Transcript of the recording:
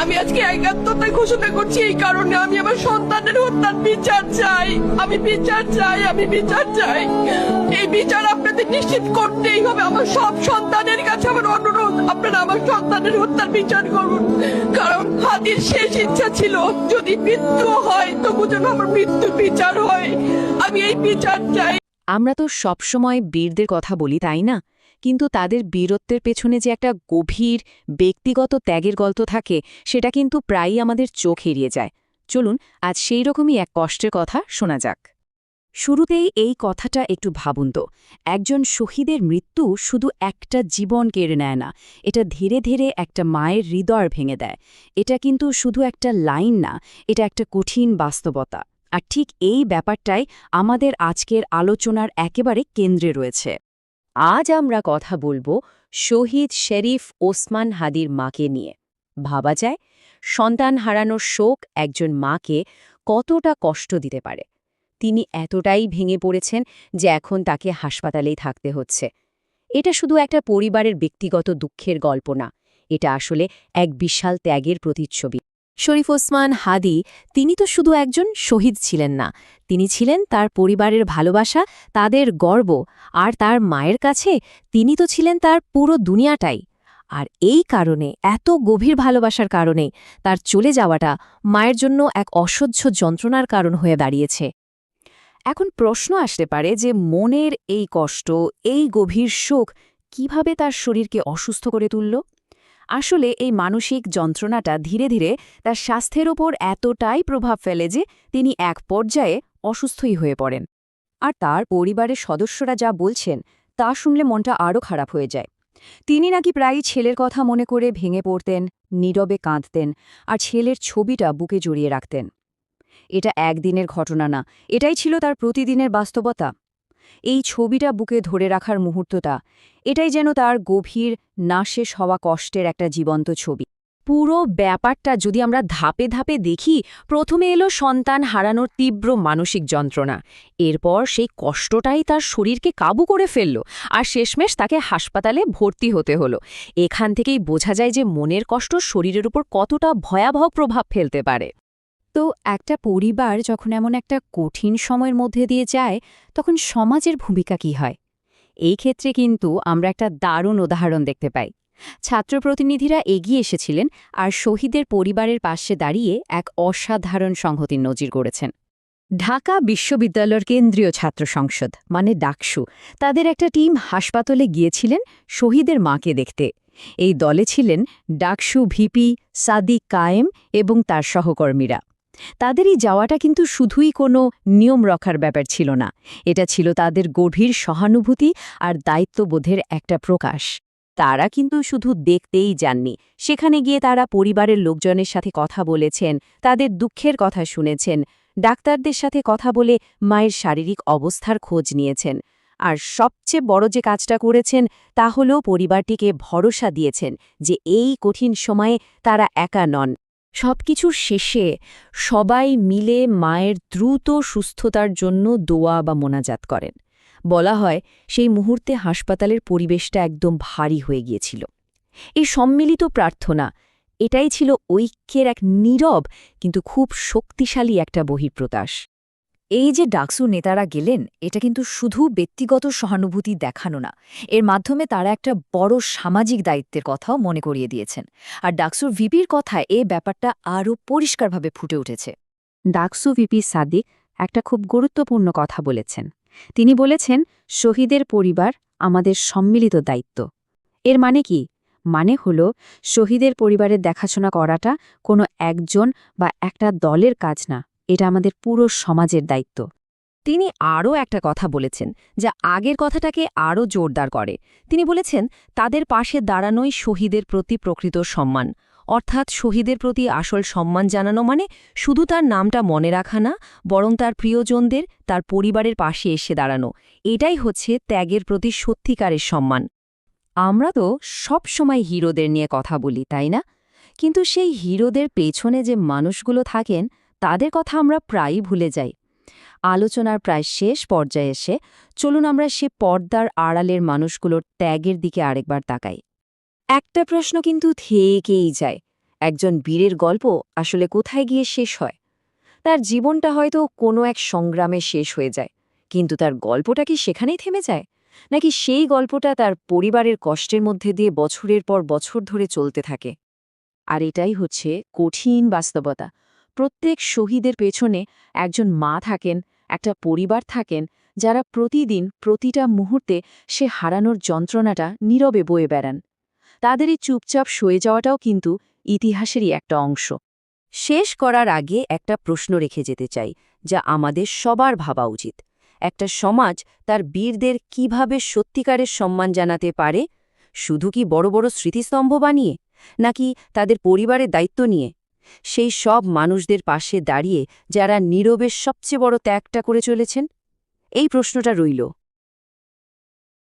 আমি আজকে একাত্মতায় ঘোষণা করছি, এই কারণে আমি আমার সন্তানের হত্যার বিচার চাই। আমি বিচার চাই, আমি বিচার চাই। এই বিচার আপনাদের নিশ্চিত করতেই হবে। আমার সব সন্তানের কাছে আমার অনুরোধ, আপনারা আমার সন্তানের হত্যার বিচার করুন। কারণ হাতির শেষ ইচ্ছা ছিল, যদি মৃত্যু হয়, তবু যেন আমার মৃত্যু বিচার হয়। আমি এই বিচার চাই। আমরা তো সবসময় বীরদের কথা বলি, তাই না? কিন্তু তাদের বীরত্বের পেছনে যে একটা গভীর, ব্যক্তিগত ত্যাগের গল্প থাকে, সেটা কিন্তু প্রায়ই আমাদের চোখ এড়িয়ে যায়। চলুন, আজ সেই রকমই এক কষ্টের কথা শোনা যাক। শুরুতেই এই কথাটা একটু ভাবুন তো। একজন শহীদের মৃত্যু শুধু একটা জীবন কেড়ে নেয় না, এটা ধীরে ধীরে একটা মায়ের হৃদয় ভেঙে দেয়। এটা কিন্তু শুধু একটা লাইন না, এটা একটা কঠিন বাস্তবতা। আর ঠিক এই ব্যাপারটাই আমাদের আজকের আলোচনার একেবারে কেন্দ্রে রয়েছে। আজ আমরা কথা বলব শহীদ শেরিফ ওসমান হাদির মাকে নিয়ে। ভাবা যায়, সন্তান হারানোর শোক একজন মাকে কতটা কষ্ট দিতে পারে। তিনি এতটাই ভেঙে পড়েছেন যে এখন তাকে হাসপাতালেই থাকতে হচ্ছে। এটা শুধু একটা পরিবারের ব্যক্তিগত দুঃখের গল্প না, এটা আসলে এক বিশাল ত্যাগের প্রতিচ্ছবি। শরীফ ওসমান হাদি, তিনি তো শুধু একজন শহীদ ছিলেন না। তিনি ছিলেন তার পরিবারের ভালোবাসা, তাদের গর্ব, আর তার মায়ের কাছে তিনি তো ছিলেন তার পুরো দুনিয়াটাই। আর এই কারণে, এত গভীর ভালোবাসার কারণে তার চলে যাওয়াটা মায়ের জন্য এক অসহ্য যন্ত্রণার কারণ হয়ে দাঁড়িয়েছে। এখন প্রশ্ন আসতে পারে যে মনের এই কষ্ট, এই গভীর শোক কীভাবে তার শরীরকে অসুস্থ করে তুলল? আসলে এই মানসিক যন্ত্রণাটা ধীরে ধীরে তার স্বাস্থ্যের ওপর এতটাই প্রভাব ফেলে যে তিনি এক পর্যায়ে অসুস্থই হয়ে পড়েন। আর তার পরিবারের সদস্যরা যা বলছেন, তা শুনলে মনটা আরও খারাপ হয়ে যায়। তিনি নাকি প্রায়ই ছেলের কথা মনে করে ভেঙে পড়তেন, নীরবে কাঁদতেন আর ছেলের ছবিটা বুকে জড়িয়ে রাখতেন। এটা একদিনের ঘটনা না, এটাই ছিল তার প্রতিদিনের বাস্তবতা। এই ছবিটা বুকে ধরে রাখার মুহূর্তটা, এটাই যেন তার গভীর, না শেষ হওয়া কষ্টের একটা জীবন্ত ছবি। পুরো ব্যাপারটা যদি আমরা ধাপে ধাপে দেখি, প্রথমে এলো সন্তান হারানোর তীব্র মানসিক যন্ত্রণা। এরপর সেই কষ্টটাই তার শরীরকে কাবু করে ফেলল আর শেষমেশ তাকে হাসপাতালে ভর্তি হতে হলো। এখান থেকেই বোঝা যায় যে মনের কষ্ট শরীরের উপর কতটা ভয়াবহ প্রভাব ফেলতে পারে। তো একটা পরিবার যখন এমন একটা কঠিন সময়ের মধ্যে দিয়ে যায়, তখন সমাজের ভূমিকা কি হয়? এই ক্ষেত্রে কিন্তু আমরা একটা দারুণ উদাহরণ দেখতে পাই। ছাত্র প্রতিনিধিরা এগিয়ে এসেছিলেন আর শহীদের পরিবারের পাশে দাঁড়িয়ে এক অসাধারণ সংহতির নজির করেছেন। ঢাকা বিশ্ববিদ্যালয়ের কেন্দ্রীয় ছাত্র সংসদ মানে ডাকসু, তাদের একটা টিম হাসপাতালে গিয়েছিলেন শহীদের মাকে দেখতে। এই দলে ছিলেন ডাকসু ভিপি সাদিক কায়েম এবং তার সহকর্মীরা। তাদের এই যাওয়াটা কিন্তু শুধুই কোনো নিয়ম রক্ষার ব্যাপার ছিল না। এটা ছিল তাদের গভীর সহানুভূতি আর দায়িত্ববোধের একটা প্রকাশ। তারা কিন্তু শুধু দেখতেই যাননি। সেখানে গিয়ে তারা পরিবারের লোকজনের সাথে কথা বলেছেন, তাদের দুঃখের কথা শুনেছেন, ডাক্তারদের সাথে কথা বলে মায়ের শারীরিক অবস্থার খোঁজ নিয়েছেন। আর সবচেয়ে বড় যে কাজটা করেছেন, তা হলেও পরিবারটিকে ভরসা দিয়েছেন যে এই কঠিন সময়ে তারা একা নন। সবকিছুর শেষে সবাই মিলে মায়ের দ্রুত সুস্থতার জন্য দোয়া বা মোনাজাত করেন। বলা হয়, সেই মুহূর্তে হাসপাতালের পরিবেশটা একদম ভারী হয়ে গিয়েছিল। এই সম্মিলিত প্রার্থনা, এটাই ছিল ঐক্যের এক নীরব কিন্তু খুব শক্তিশালী একটা বহিঃপ্রকাশ। এই যে ডাকসু নেতারা গেলেন, এটা কিন্তু শুধু ব্যক্তিগত সহানুভূতি দেখানো না। এর মাধ্যমে তারা একটা বড় সামাজিক দায়িত্বের কথাও মনে করিয়ে দিয়েছেন। আর ডাকসুর ভিপির কথায় এ ব্যাপারটা আরও পরিষ্কারভাবে ফুটে উঠেছে। ডাকসু ভিপি সাদিক একটা খুব গুরুত্বপূর্ণ কথা বলেছেন। তিনি বলেছেন, শহীদের পরিবার আমাদের সম্মিলিত দায়িত্ব। এর মানে কি? মানে হল, শহীদের পরিবারের দেখাশোনা করাটা কোনো একজন বা একটা দলের কাজ না। এটা আমাদের পুরো সমাজের দায়িত্ব। তিনি আরও একটা কথা বলেছেন, যা আগের কথাটাকে আরও জোরদার করে। তিনি বলেছেন, তাদের পাশে দাঁড়ানোই শহীদের প্রতি প্রকৃত সম্মান। অর্থাৎ শহীদের প্রতি আসল সম্মান জানানো মানে শুধু তার নামটা মনে রাখা না, বরং তার প্রিয়জনদের, তার পরিবারের পাশে এসে দাঁড়ানো। এটাই হচ্ছে ত্যাগের প্রতি সত্যিকারের সম্মান। আমরা তো সব সময় হিরোদের নিয়ে কথা বলি, তাই না? কিন্তু সেই হিরোদের পেছনে যে মানুষগুলো থাকেন তাদের কথা আমরা প্রায়ই ভুলে যাই। আলোচনার প্রায় শেষ পর্যায়ে এসে চলুন আমরা সে পর্দার আড়ালের মানুষগুলোর ত্যাগের দিকে আরেকবার তাকাই। একটা প্রশ্ন কিন্তু থেকেই যায়, একজন বীরের গল্প আসলে কোথায় গিয়ে শেষ হয়? তার জীবনটা হয়তো কোনো এক সংগ্রামে শেষ হয়ে যায়, কিন্তু তার গল্পটা কি সেখানেই থেমে যায়? নাকি সেই গল্পটা তার পরিবারের কষ্টের মধ্যে দিয়ে বছরের পর বছর ধরে চলতে থাকে? আর এটাই হচ্ছে কঠিন বাস্তবতা। প্রত্যেক শহীদের পেছনে একজন মা থাকেন, একটা পরিবার থাকেন, যারা প্রতিদিন প্রতিটা মুহূর্তে সে হারানোর যন্ত্রণাটা নীরবে বয়ে বেড়ান। তাদের এই চুপচাপ সয়ে যাওয়াটাও কিন্তু ইতিহাসেরই একটা অংশ। শেষ করার আগে একটা প্রশ্ন রেখে যেতে চাই, যা আমাদের সবার ভাবা উচিত। একটা সমাজ তার বীরদের কীভাবে সত্যিকারের সম্মান জানাতে পারে? শুধু কি বড় বড় স্মৃতিস্তম্ভ বানিয়ে? নাকি তাদের পরিবারের দায়িত্ব নিয়ে? সেই সব মানুষদের পাশে দাঁড়িয়ে যারা নীরবের সবচেয়ে বড় ত্যাগটা করে চলেছেন? এই প্রশ্নটা রইল।